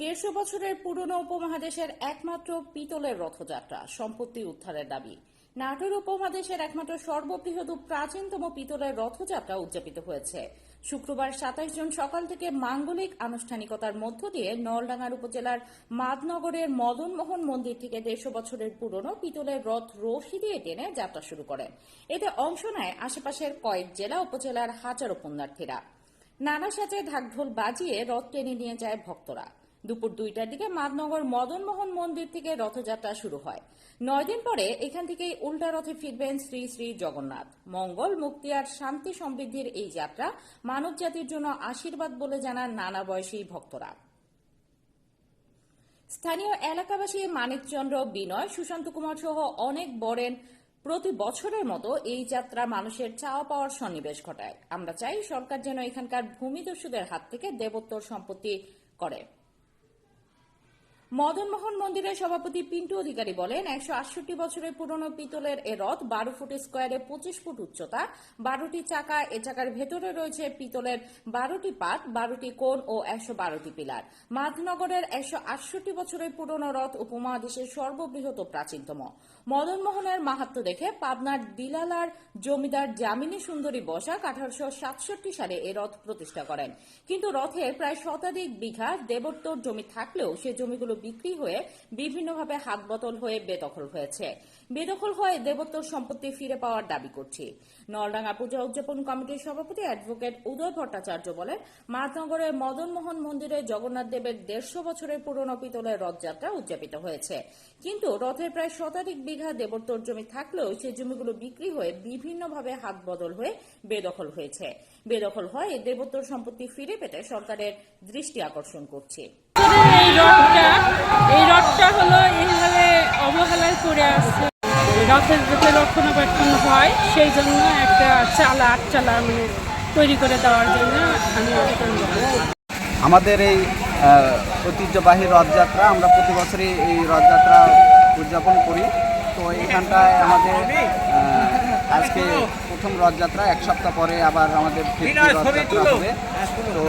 দেড়শো বছরের পুরনো উপমহাদেশের একমাত্র পিতলের রথযাত্রা, সম্পত্তি উদ্ধারের দাবি। নাটোর উপমহাদেশের একমাত্র সর্ববৃহৎ প্রাচীনতম পিতলের রথযাত্রা উদযাপিত হয়েছে। শুক্রবার সাতাশ জুন সকাল থেকে মাঙ্গলিক আনুষ্ঠানিকতার মধ্য দিয়ে নলডাঙ্গার উপজেলার মাদনগরের মদনমোহন মন্দির থেকে দেড়শো বছরের পুরনো পিতলের রথ রশি দিয়ে টেনে যাত্রা শুরু করেন। এতে অংশ নেয় আশেপাশের কয়েক জেলা উপজেলার হাজারো পুণ্যার্থীরা। নানা সাজে ঢাকঢোল বাজিয়ে রথ টেনে নিয়ে যায় ভক্তরা। দুপুর দুইটার দিকে মাদনগর মদনমোহন মন্দির থেকে রথযাত্রা শুরু হয়। নয় দিন পরে এখান থেকেই উল্টা রথে ফিরবেন শ্রী শ্রী জগন্নাথ। মঙ্গল, মুক্তি আর শান্তি সমৃদ্ধির এই যাত্রা মানব জাতির জন্য আশীর্বাদ বলে জানান নানা বয়সী ভক্তরা। স্থানীয় এলাকাবাসী মানিকচন্দ্র বিনয়, সুশান্ত কুমার সহ অনেক বরেন প্রতি বছরের মতো এই যাত্রা মানুষের চাওয়া পাওয়ার সন্নিবেশ ঘটায়। আমরা চাই সরকার যেন এখানকার ভূমিদস্যুদের হাত থেকে দেবোত্তর সম্পত্তি করে। মদনমোহন মন্দিরের সভাপতি পিন্টু অধিকারী বলেন, একশো আটষট্টি বছরের পুরনো পিতলের এ রথ বারো ফুট স্কোয়ারে পঁচিশ ফুট উচ্চতা, বারোটি চাকা, এ চাকার ভেতরে রয়েছে পিতলের বারোটি পাত, বারোটি কোণ ও একশো বারোটি পিলার। মাধনগরের একশো আটষট্টি বছরের পুরনো রথ উপমহাদেশের সর্ববৃহৎ প্রাচীনতম। মদনমোহনের মাহাত্ম দেখে পাবনার দিলালার জমিদার জামিনী সুন্দরী বসাক আঠারোশো সাতষট্টি সালে এ রথ প্রতিষ্ঠা করেন। কিন্তু রথের প্রায় শতাধিক বিঘা দেবোত্তর জমি থাকলেও সে জমিগুলো বিক্রি হয়ে বিভিন্নভাবে হাত বদল হয়ে বেদখল হয়েছে। বেদখল হয়ে দেবোত্তর সম্পত্তি ফিরে পাওয়ার দাবি করছি। নলডাঙ্গা পূজা উদযাপন কমিটির সভাপতি অ্যাডভোকেট উদয় ভট্টাচার্য বলেন, মাতনগরের মদনমোহন মন্দিরে জগন্নাথ দেবের দেড়শো বছরের পুরনো পিতলের রথযাত্রা উদযাপিত হয়েছে। কিন্তু রথের প্রায় শতাধিক বিঘা দেবোত্তর জমি থাকলেও সেই জমিগুলো বিক্রি হয়ে বিভিন্নভাবে হাত বদল হয়ে বেদখল হয়েছে। বেদখল হয় এই দেবোত্তর সম্পত্তি ফিরে পেতে সরকারের দৃষ্টি আকর্ষণ করছে। এই রথটা এই রথটা হলো এইভাবে অবহেলায় করে আছে রথের যাতে রক্ষণাবেক্ষণ হয় সেই জন্য একটা চালা আট চালা মানে তৈরি করে দেওয়ার জন্য আমি আবেদন আমাদের এই ঐতিহ্যবাহী রথযাত্রা আমরা প্রতি বছরই এই রথযাত্রা উদযাপন করি। তো এখানটায় আমাদের আজকে প্রথম রথযাত্রা এক সপ্তাহ পরে আবার আমাদের রথযাত্রা হবে। তো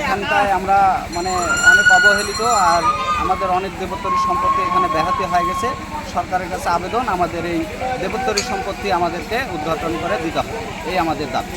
এখানটায় আমরা মানে অনেক অবহেলিত আর আমাদের অনেক দেবোত্তরী সম্পত্তি এখানে ব্যাহতি হয়ে গেছে। সরকারের কাছে আবেদন, আমাদের এই দেবোত্তরী সম্পত্তি আমাদেরকে উদ্ঘাটন করে দিতে হবে। এই আমাদের দাবি।